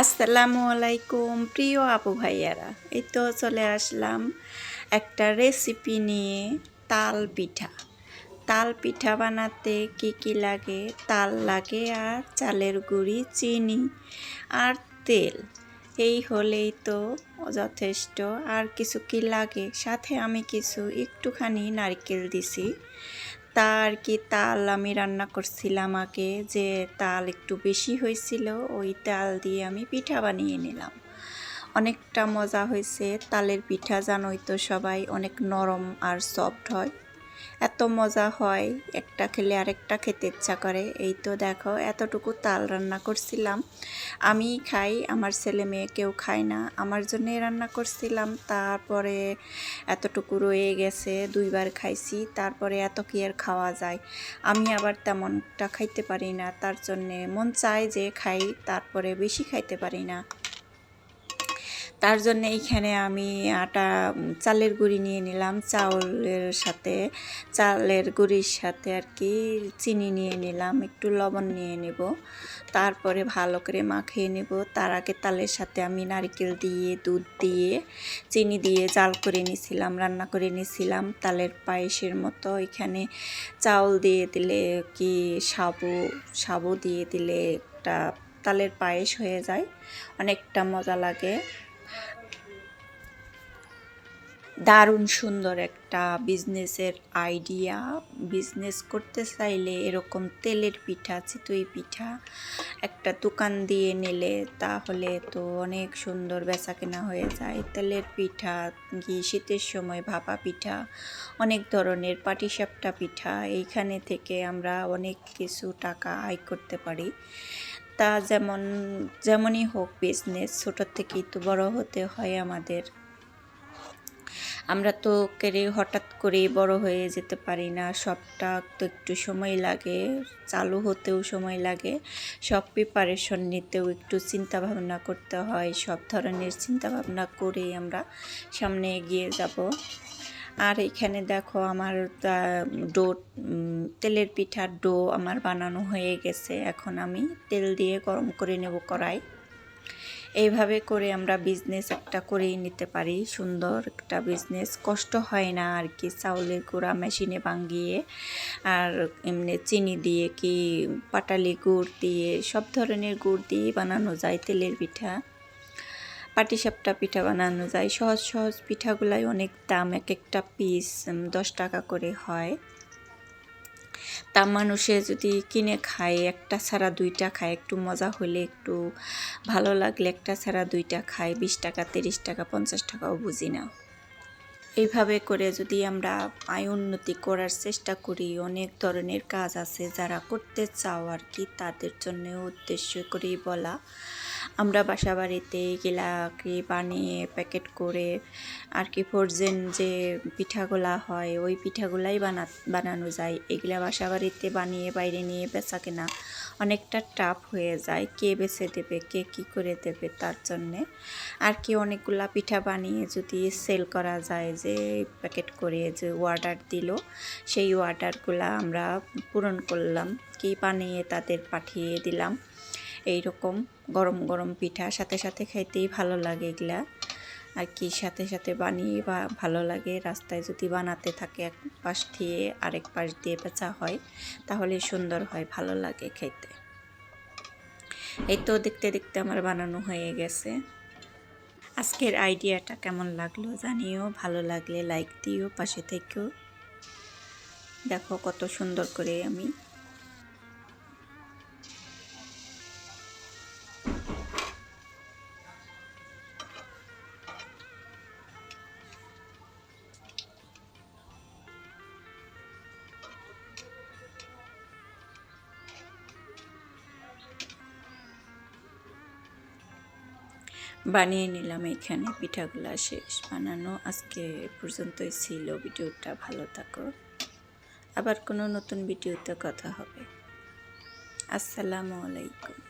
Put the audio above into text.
আসসালামু আলাইকুম, প্রিয় আপু ভাইয়ারা। এই তো চলে আসলাম একটা রেসিপি নিয়ে তাল পিঠা। তাল পিঠা বানাতে কি কি লাগে? তাল লাগে আর চালের গুঁড়ি, চিনি আর তেল। এই হলেই তো যথেষ্ট। আর কিছু কি লাগে? সাথে আমি কিছু একটুখানি নারকেল দিছি। তা আর কি তাল আমি রান্না করছিলাম আগে, যে তাল একটু বেশি হয়েছিল, ওই তাল দিয়ে আমি পিঠা বানিয়ে নিলাম। অনেকটা মজা হয়েছে, তালের পিঠা জানোই তো সবাই, অনেক নরম আর সফট হয়। এত মজা হয়, একটা খেলে আরেকটা খেতে ইচ্ছা করে। এই তো দেখো, এতটুকু তাল রান্না করছিলাম। আমি খাই, আমার ছেলে মেয়ে কেউ খায় না। আমার জন্যে রান্না করছিলাম, তারপরে এতটুকু রয়ে গেছে, দুইবার খাইছি, তারপরে এত কি আর খাওয়া যায়? আমি আবার তেমনটা খাইতে পারি না, তার জন্যে মন চায় যে খাই, তারপরে বেশি খাইতে পারি না। তার জন্য এইখানে আমি আটা চালের গুঁড়ি নিয়ে নিলাম। চাউলের সাথে, চালের গুঁড়ির সাথে আর কি চিনি নিয়ে নিলাম, একটু লবণ নিয়ে নেব। তারপরে ভালো করে মাখিয়ে নেব। তার আগে তালের সাথে আমি নারকেল দিয়ে, দুধ দিয়ে, চিনি দিয়ে জাল করে নিয়েছিলাম রান্না করে নিয়েছিলাম তালের পায়েসের মতো এখানে চাউল দিয়ে দিলে কি সাবু সাবু দিয়ে দিলে একটা তালের পায়েস হয়ে যায়। অনেকটা মজা লাগে। দারুণ সুন্দর একটা বিজনেসের আইডিয়া বিজনেস করতে চাইলে এরকম তেলের পিঠা, চিতই পিঠা একটা দোকান দিয়ে নিলে তাহলে তো অনেক সুন্দর বেচা কেনা হয়ে যায়। তেলের পিঠা, কি শীতের সময় ভাপা পিঠা, অনেক ধরনের পাটিসাপটা পিঠা, এইখানে থেকে আমরা অনেক কিছু টাকা আয় করতে পারি। তা যেমন, যেমনই হোক বিজনেস ছোটোর থেকেই তো বড় হতে হয় আমাদের। আমরা তো কেড়ে হঠাৎ করে বড় হয়ে যেতে পারি না। সবটা তো একটু সময় লাগে, চালু হতেও সময় লাগে। সব প্রিপারেশন নিতেও একটু চিন্তা ভাবনা করতে হয়। সব ধরনের চিন্তা ভাবনা করেই আমরা সামনে এগিয়ে যাব। আর এখানে দেখো আমার ডো তেলের পিঠার ডো আমার বানানো হয়ে গেছে। এখন আমি তেল দিয়ে গরম করে নেব কড়াই। এইভাবে করে আমরা বিজনেস একটা করেই নিতে পারি। সুন্দর একটা বিজনেস কষ্ট হয় না আর কি চাউলের গুঁড়া মেশিনে ভাঙ্গিয়ে আর এমনি চিনি দিয়ে কি পাটালি গুড় দিয়ে সব ধরনের গুড় দিয়ে বানানো যায় তেলের পিঠা। পাটিসাপটা পিঠা বানানো যায়। সহজ সহজ পিঠাগুলাই অনেক দাম এক একটা পিস দশ টাকা করে হয়। তা মানুষে যদি কিনে খায়, একটা ছাড়া দুইটা খায়, একটু মজা হলে একটু ভালো লাগলে একটা ছাড়া দুইটা খায়, বিশ টাকা, তিরিশ টাকা, পঞ্চাশ টাকাও বুঝি না। এইভাবে করে যদি আমরা আয় উন্নতি করার চেষ্টা করি, অনেক ধরনের কাজ আছে যারা করতে চাও আর কি, তাদের জন্য উদ্দেশ্য করেই বলা। আমরা বাসা বাড়িতে এগুলাকে বানিয়ে প্যাকেট করে আর কি ফোরজেন যে পিঠাগুলা হয়, ওই পিঠাগুলাই বানা, বানানো যায়। এগুলা বাসা বাড়িতে বানিয়ে বাইরে নিয়ে বেচা কেনা অনেকটা টাফ হয়ে যায়, কে বেছে দেবে, কে কি করে দেবে তার জন্যে। আর কি অনেকগুলা পিঠা বানিয়ে যদি সেল করা যায় যে প্যাকেট করে যে অর্ডার দিল, সেই অর্ডারগুলা আমরা পূরণ করলাম, কি বানিয়ে তাদের পাঠিয়ে দিলাম। এই রকম গরম গরম পিঠা সাথে সাথে খাইতেই ভালো লাগে এগুলা। আর কি সাথে সাথে বানিয়ে বা ভালো লাগে, রাস্তায় যদি বানাতে থাকে এক পাশ দিয়ে আরেক পাশ দিয়ে বেচা হয়, তাহলে সুন্দর হয়, ভালো লাগে খেতে এই তো দেখতে দেখতে আমার বানানো হয়ে গেছে। আজকের আইডিয়াটা কেমন লাগল জানিও, ভালো লাগলে লাইক দিও, পাশে থেকেও। দেখো কত সুন্দর করে আমি বানিয়ে নিলাম এখানে পিঠাগুলা শেষ। বানানো আজকে পর্যন্তই ছিল। ভিডিওটা ভালো থাকো। আবার কোনো নতুন ভিডিওতে কথা হবে। আসসালামু আলাইকুম।